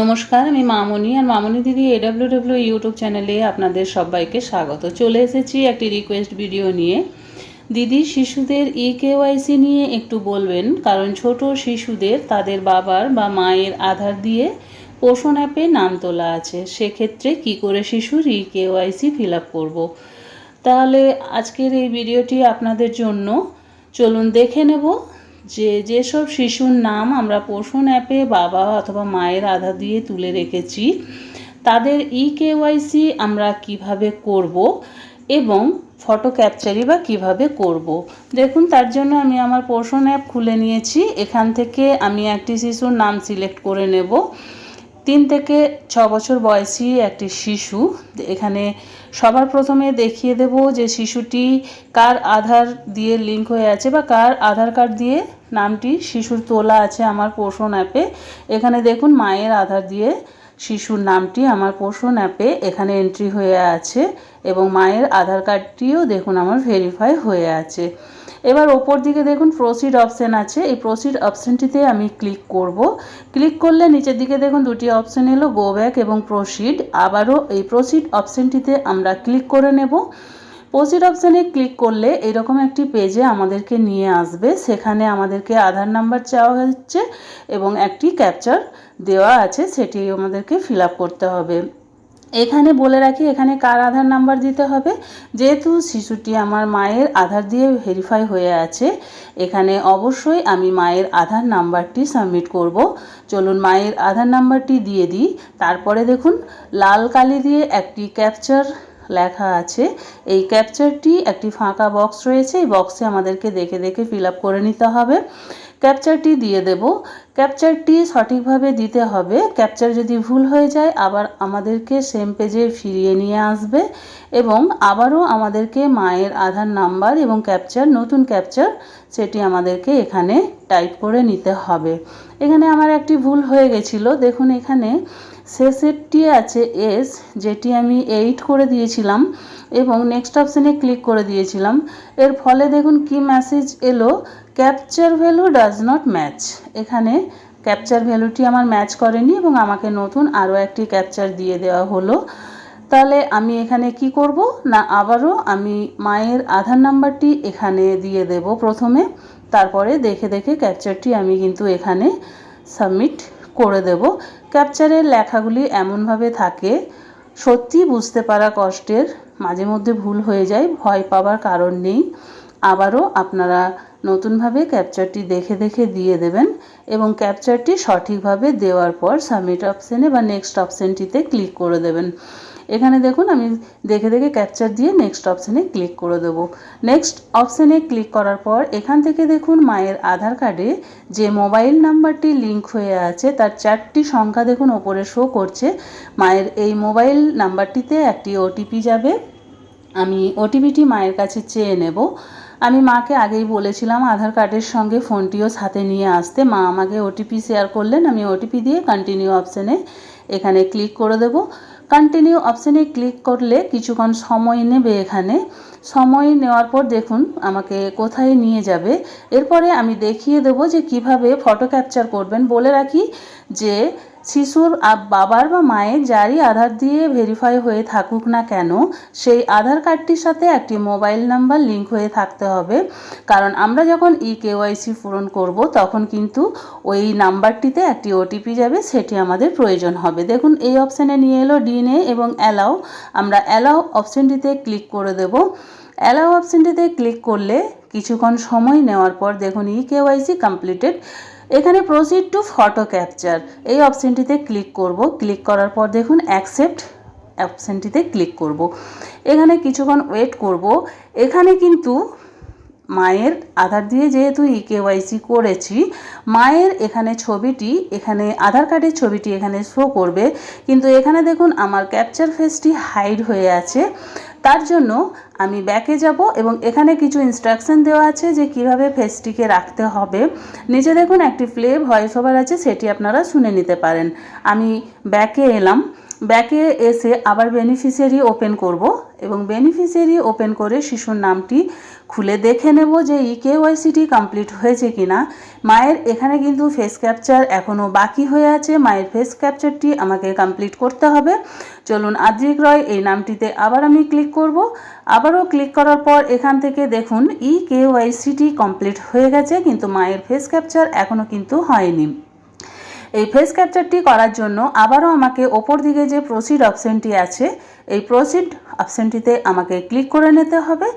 নমস্কার, আমি মামনি আর মামনি দিদি এডাব্লিউ ডাব্লিউ ইউটিউব চ্যানেলে আপনাদের সবাইকে স্বাগত। চলে এসেছি একটি রিকোয়েস্ট ভিডিও নিয়ে। দিদি, শিশুদের ই কেওয়াইসি নিয়ে একটু বলবেন, কারণ ছোট শিশুদের তাদের বাবার বা মায়ের আধার দিয়ে পোষণ অ্যাপে নাম তোলা আছে। সেক্ষেত্রে কি করে শিশুর ই কেওয়াইসি ফিল আপ করব? তাহলে আজকের এই ভিডিওটি আপনাদের জন্য। চলুন দেখে নেব যে যেসব শিশুর নাম আমরা পোষণ অ্যাপে বাবা অথবা মায়ের আধার দিয়ে তুলে রেখেছি, তাদের ই কেওয়াইসি আমরা কীভাবে করব এবং ফটো ক্যাপচারই বা কীভাবে করব। দেখুন, তার জন্য আমি আমার পোষণ অ্যাপ খুলে নিয়েছি। এখান থেকে আমি একটি শিশুর নাম সিলেক্ট করে নেব। তিন থেকে ছ বছর বয়সী একটি শিশু। এখানে সবার প্রথমে দেখিয়ে দেব যে শিশুটি কার আধার দিয়ে লিঙ্ক হয়ে আছে বা কার আধার কার্ড দিয়ে নামটি শিশুর তোলা আছে আমার পোষণ অ্যাপে। এখানে দেখুন মায়ের আধার দিয়ে শিশুর নামটি আমার পোষণ অ্যাপে এখানে এন্ট্রি হয়ে আছে এবং মায়ের আধার কার্ডটিও দেখুন আমার ভেরিফাই হয়ে আছে। এবার ওপর দিকে দেখুন প্রসিড অপশান আছে। এই প্রসিড অপশানটিতে আমি ক্লিক করব। ক্লিক করলে নিচের দিকে দেখুন দুটি অপশান এলো গো ব্যাক এবং প্রসিড আবারও এই প্রসিড অপশানটিতে আমরা ক্লিক করে নেব। প্রসিড অপশানে ক্লিক করলে এরকম একটি পেজে আমাদেরকে নিয়ে আসবে। সেখানে আমাদেরকে আধার নাম্বার চাওয়া হচ্ছে এবং একটি ক্যাপচার দেওয়া আছে সেটি আমাদেরকে ফিল করতে হবে। এখানে বলে রাখি, এখানে কার আধার নাম্বার দিতে হবে? যেহেতু শিশুটি আমার মায়ের আধার দিয়ে ভেরিফাই হয়ে আছে, এখানে অবশ্যই আমি মায়ের আধার নাম্বারটি সাবমিট করব। চলুন মায়ের আধার নাম্বারটি দিয়ে দিই। তারপরে দেখুন, লাল কালি দিয়ে একটি ক্যাপচার লেখা আছে। এই ক্যাপচারটি একটি ফাঁকা বক্স রয়েছে। এই বক্সে আমাদেরকে দেখে দেখে ফিল করে নিতে হবে। ক্যাপচারটি দিয়ে দেব। ক্যাপচারটি সঠিকভাবে দিতে হবে। ক্যাপচার যদি ভুল হয়ে যায়, আবার আমাদেরকে সেম পেজে ফিরিয়ে নিয়ে আসবে এবং আবারও আমাদেরকে মায়ের আধার নাম্বার এবং ক্যাপচার, নতুন ক্যাপচার সেটি আমাদেরকে এখানে টাইপ করে নিতে হবে। এখানে আমার একটি ভুল হয়ে গেছিল। দেখুন এখানে শেষেরটি আছে এস, যেটি আমি এইট করে দিয়েছিলাম এবং নেক্সট অপশানে ক্লিক করে দিয়েছিলাম। এর ফলে দেখুন কি মেসেজ এলো? Captcha value does not match এখানে ক্যাপচার ভ্যালুটি আমার ম্যাচ করেনি এবং আমাকে নতুন আরও একটি ক্যাপচার দিয়ে দেওয়া হলো। তাহলে আমি এখানে কি করব? না, আবারও আমি মায়ের আধার নাম্বারটি এখানে দিয়ে দেব প্রথমে। তারপরে দেখে দেখে ক্যাপচারটি আমি কিন্তু এখানে সাবমিট করে দেব। ক্যাপচারের লেখাগুলি এমনভাবে থাকে সত্যি বুঝতে পারা কষ্টের, মাঝে মধ্যে ভুল হয়ে যায়, ভয় পাওয়ার কারণ নেই। আবারও আপনারা নতুনভাবে ক্যাপচারটি দেখে দেখে দিয়ে দেবেন এবং ক্যাপচারটি সঠিকভাবে দেওয়ার পর সাবমিট অপশানে বা নেক্সট অপশানটিতে ক্লিক করে দেবেন। এখানে দেখুন, আমি দেখে দেখে ক্যাপচার দিয়ে নেক্সট অপশানে ক্লিক করে দেবো। নেক্সট অপশানে ক্লিক করার পর, এখান থেকে দেখুন মায়ের আধার কার্ডে যে মোবাইল নাম্বারটি লিঙ্ক হয়ে আছে, তার চারটি সংখ্যা দেখুন ওপরে শো করছে। মায়ের এই মোবাইল নাম্বারটিতে একটি ওটিপি যাবে। আমি ওটিপিটি মায়ের কাছে চেয়ে নেব। আমি মাকে আগেই বলেছিলাম আধার কার্ডের সঙ্গে ফোনটিও সাথে নিয়ে আসতে। মা আমাকে ওটিপি শেয়ার করলেন, আমি ওটিপি দিয়ে কন্টিনিউ অপশানে এখানে ক্লিক করে দেব। কন্টিনিউ অপশানে ক্লিক করলে কিছুক্ষণ সময় নেবে এখানে। সময় নেওয়ার পর দেখুন আমাকে কোথায় নিয়ে যাবে। এরপরে আমি দেখিয়ে দেবো যে কীভাবে ফটো ক্যাপচার করবেন। বলে রাখি যে শিশুর বাবার বা মায়ের যারই আধার দিয়ে ভেরিফাই হয়ে থাকুক না কেন, সেই আধার কার্ডটির সাথে একটি মোবাইল নাম্বার লিঙ্ক হয়ে থাকতে হবে। কারণ আমরা যখন ই কেওয়াইসি পূরণ করব, তখন কিন্তু ওই নাম্বারটিতে একটি ওটিপি যাবে, সেটি আমাদের প্রয়োজন হবে। দেখুন, এই অপশানে নিয়ে এলো ডিএনএ এবং অ্যালাউ আমরা অ্যালাও অপশানটিতে ক্লিক করে দেব। অ্যালাউ অপশানটিতে ক্লিক করলে কিছুক্ষণ সময় নেওয়ার পর দেখুন ই কেওয়াইসি কমপ্লিটেড এখানে প্রসিড টু ফটো ক্যাপচার এই অপশানটিতে ক্লিক করব। ক্লিক করার পর দেখুন অ্যাকসেপ্ট অপশানটিতে ক্লিক করব। এখানে কিছুক্ষণ ওয়েট করব। এখানে কিন্তু মায়ের আধার দিয়ে যেহেতু ই কেওয়াইসি করেছি, মায়ের এখানে ছবিটি, এখানে আধার কার্ডের ছবিটি এখানে শো করবে। কিন্তু এখানে দেখুন আমার ক্যাপচার ফেসটি হাইড হয়ে আছে। তার জন্য আমি ব্যাকে যাব এবং এখানে কিছু ইনস্ট্রাকশন দেওয়া আছে যে কীভাবে ফেসটিকে রাখতে হবে। নিচে দেখুন একটি প্লে ভয়েস ওভার আছে, সেটি আপনারা শুনে নিতে পারেন। আমি ব্যাকে এলাম। ব্যাকে এসে আবার বেনিফিশিয়ারি ওপেন করব এবং বেনিফিশিয়ারি ওপেন করে শিশুর নামটি খুলে দেখে নেব যে ই কেওয়াইসিটি কমপ্লিট হয়েছে কিনা। মায়ের এখানে কিন্তু ফেস ক্যাপচার এখনও বাকি হয়ে আছে। মায়ের ফেস ক্যাপচারটি আমাকে কমপ্লিট করতে হবে। চলুন আদ্রিক রয় এই নামটিতে আবার আমি ক্লিক করব। আবারও ক্লিক করার পর এখান থেকে দেখুন ই কেওয়াইসিটি কমপ্লিট হয়ে গেছে, কিন্তু মায়ের ফেস ক্যাপচার এখনও কিন্তু হয়নি। এই ফেস ক্যাপচারটি করার জন্য আবারও আমাকে ওপর দিকে যে প্রসিড অপশানটি আছে এই প্রসিড অপশানটিতে আমাকে ক্লিক করে নিতে হবে।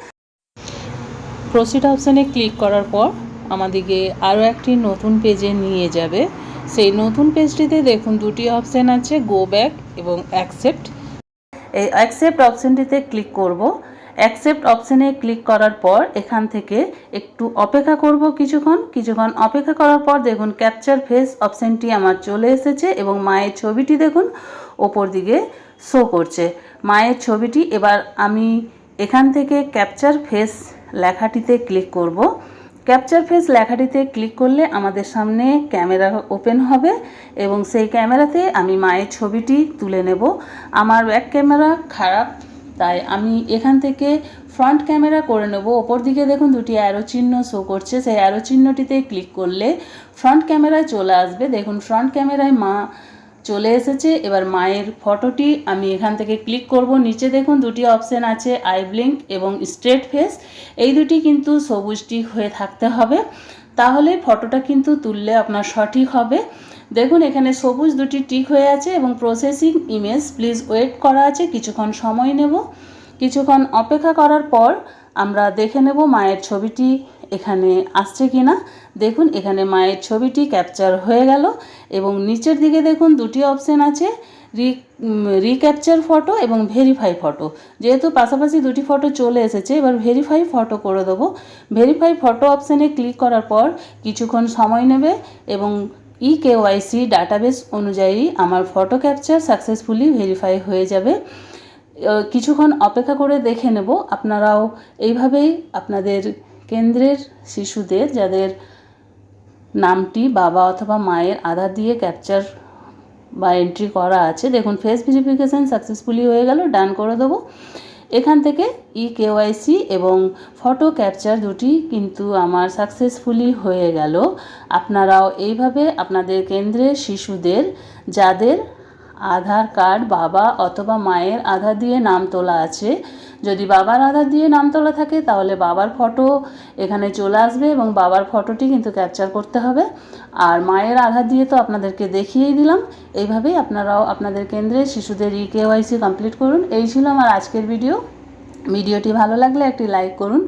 প্রসিড অপশানে ক্লিক করার পর আমাদেরকে আরও একটি নতুন পেজে নিয়ে যাবে। সেই নতুন পেজটিতে দেখুন দুটি অপশান আছে গো ব্যাক এবং অ্যাকসেপ্ট এই অ্যাকসেপ্ট অপশানটিতে ক্লিক করব। অ্যাকসেপ্ট অপশানে ক্লিক করার পর এখান থেকে একটু অপেক্ষা করব কিছুক্ষণ। কিছুক্ষণ অপেক্ষা করার পর দেখুন ক্যাপচার ফেস অপশানটি আমার চলে এসেছে এবং মায়ের ছবিটি দেখুন, ওপর দিকে শো করছে। মায়ের ছবিটি এবার আমি এখান থেকে ক্যাপচার ফেস লেখাটিতে ক্লিক করব। ক্যাপচার ফেস লেখাটিতে ক্লিক করলে আমাদের সামনে ক্যামেরা ওপেন হবে এবং সেই ক্যামেরাতে আমি মায়ের ছবিটি তুলে নেব। আমার ব্যাক ক্যামেরা খারাপ। তাই আমি এখান থেকে ফ্রন্ট ক্যামেরা করে নেব। ওপর দিকে দেখুন দুটি অ্যারো চিহ্ন শো করছে। সেই অ্যারো চিহ্নটিতে ক্লিক করলে ফ্রন্ট ক্যামেরায় চলে আসবে। দেখুন ফ্রন্ট ক্যামেরায় মা চলে এসেছে। এবার মায়ের ফটোটি আমি এখান থেকে ক্লিক করব। নিচে দেখুন দুটি অপশান আছে আই ব্লিঙ্ক এবং স্ট্রেট ফেস এই দুটি কিন্তু সবুজটি হয়ে থাকতে হবে। তাহলে ফটোটা কিন্তু তুললে আপনার সঠিক হবে। দেখুন, এখানে সবুজ দুটি টিক হয়ে আছে এবং প্রসেসিং ইমেজ প্লিজ ওয়েট করা আছে, কিছুক্ষণ সময় নেব। কিছুক্ষণ অপেক্ষা করার পর আমরা দেখে নেব মায়ের ছবিটি এখানে আসছে কি না দেখুন, এখানে মায়ের ছবিটি ক্যাপচার হয়ে গেল এবং নিচের দিকে দেখুন, দুটি অপশান আছে রি রিক্যাপচার ফটো এবং ভেরিফাই ফটো যেহেতু পাশাপাশি দুটি ফটো চলে এসেছে, এবার ভেরিফাই ফটো করে দেবো। ভেরিফাই ফটো অপশানে ক্লিক করার পর কিছুক্ষণ সময় নেবে এবং ই কেওয়াইসি ডাটাবেস অনুযায়ী আমার ফটো ক্যাপচার সাকসেসফুলি ভেরিফাই হয়ে যাবে। কিছুক্ষণ অপেক্ষা করে দেখে নেব। আপনারাও এইভাবেই আপনাদের কেন্দ্রের শিশুদের, যাদের নামটি বাবা অথবা মায়ের আধার দিয়ে ক্যাপচার বা এন্ট্রি করা আছে, দেখুন ফেস ভেরিফিকেশান সাকসেসফুলি হয়ে গেল ডান করে দেবো। এখান থেকে ই কেওয়াইসি এবং ফটো ক্যাপচার দুটি কিন্তু আমার সাকসেসফুলি হয়ে গেল। আপনারাও এইভাবে আপনাদের কেন্দ্রের শিশুদের, যাদের আধার কার্ড, বাবা অথবা মায়ের আধার দিয়ে নাম তোলা আছে যদি বাবার আধার দিয়ে নাম তোলা থাকে, তাহলে বাবার ফটো এখানে চলে আসবে এবং বাবার ফটোটি কিন্তু ক্যাপচার করতে হবে। আর মায়ের আধার দিয়ে তো আপনাদেরকে দেখিয়েই দিলাম। এইভাবেই আপনারাও আপনাদের কেন্দ্রে শিশুদের ই কেওয়াইসি কমপ্লিট করুন। এই ছিল আমার আজকের ভিডিও ভিডিওটি ভালো লাগলে একটি লাইক করুন।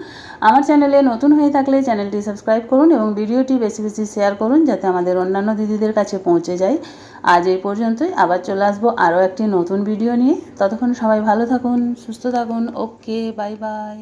আমার চ্যানেলে নতুন হয়ে থাকলে চ্যানেলটি সাবস্ক্রাইব করুন এবং ভিডিওটি বেশি বেশি শেয়ার করুন, যাতে আমাদের অন্যান্য দিদিদের কাছে পৌঁছে যায়। আজ এই পর্যন্তই। আবার চলে আসব আরও একটি নতুন ভিডিও নিয়ে। ততক্ষণ সবাই ভালো থাকুন, সুস্থ থাকুন। Okay bye bye